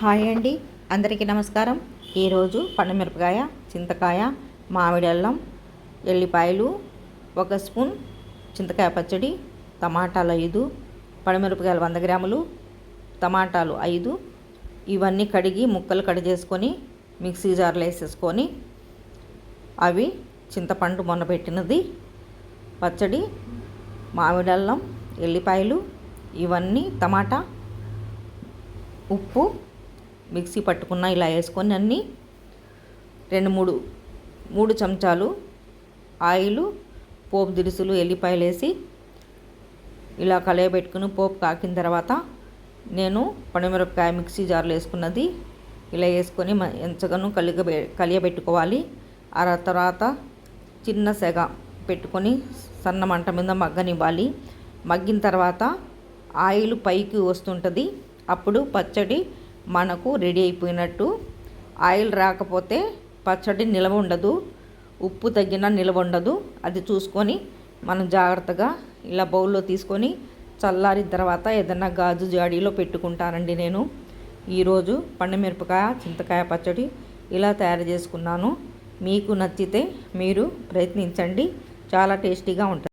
Hi అండి. అందరికీ నమస్కారం. ఈరోజు పండుమిరపకాయ చింతకాయ మామిడి అల్లం ఎల్లిపాయలు ఒక స్పూన్ చింతకాయ పచ్చడి టమాటాలు ఐదు పండుమిరపకాయలు వంద గ్రాములు టమాటాలు ఐదు. ఇవన్నీ కడిగి ముక్కలు కట్ చేసుకొని మిక్సీ జార్లో వేసేసుకొని అవి చింతపండు మొన్న పెట్టినది పచ్చడి మామిడి అల్లం ఎల్లిపాయలు ఇవన్నీ టమాటా ఉప్పు మిక్సీ పట్టుకున్న ఇలా వేసుకొని అన్నీ రెండు మూడు మూడు చెంచాలు ఆయిల్ పోపు దినుసులు ఎల్లిపాయలు వేసి ఇలా కలయబెట్టుకుని పోపు కాకిన తర్వాత నేను పండుమిరపకాయ మిక్సీ జార్లో వేసుకున్నది ఇలా వేసుకొని ఎంచగాను కలిగ కలియబెట్టుకోవాలి. ఆ తర్వాత చిన్న సెగ పెట్టుకొని సన్న మంట మీద మగ్గనివ్వాలి. మగ్గిన తర్వాత ఆయిల్ పైకి వస్తుంటుంది. అప్పుడు పచ్చడి మనకు రెడీ అయిపోయినట్టు. ఆయిల్ రాకపోతే పచ్చడి నిలవ ఉండదు ఉప్పు తగ్గిన నిలవ ఉండదు. అది చూసుకొని మనం జాగ్రత్తగా ఇలా బౌల్లో తీసుకొని చల్లారిన తర్వాత ఏదన్నా గాజు జాడీలో పెట్టుకుంటానండి నేను. ఈరోజు పండుమిరపకాయ చింతకాయ పచ్చడి ఇలా తయారు చేసుకున్నాను. మీకు నచ్చితే మీరు ప్రయత్నించండి. చాలా టేస్టీగా ఉంటుంది.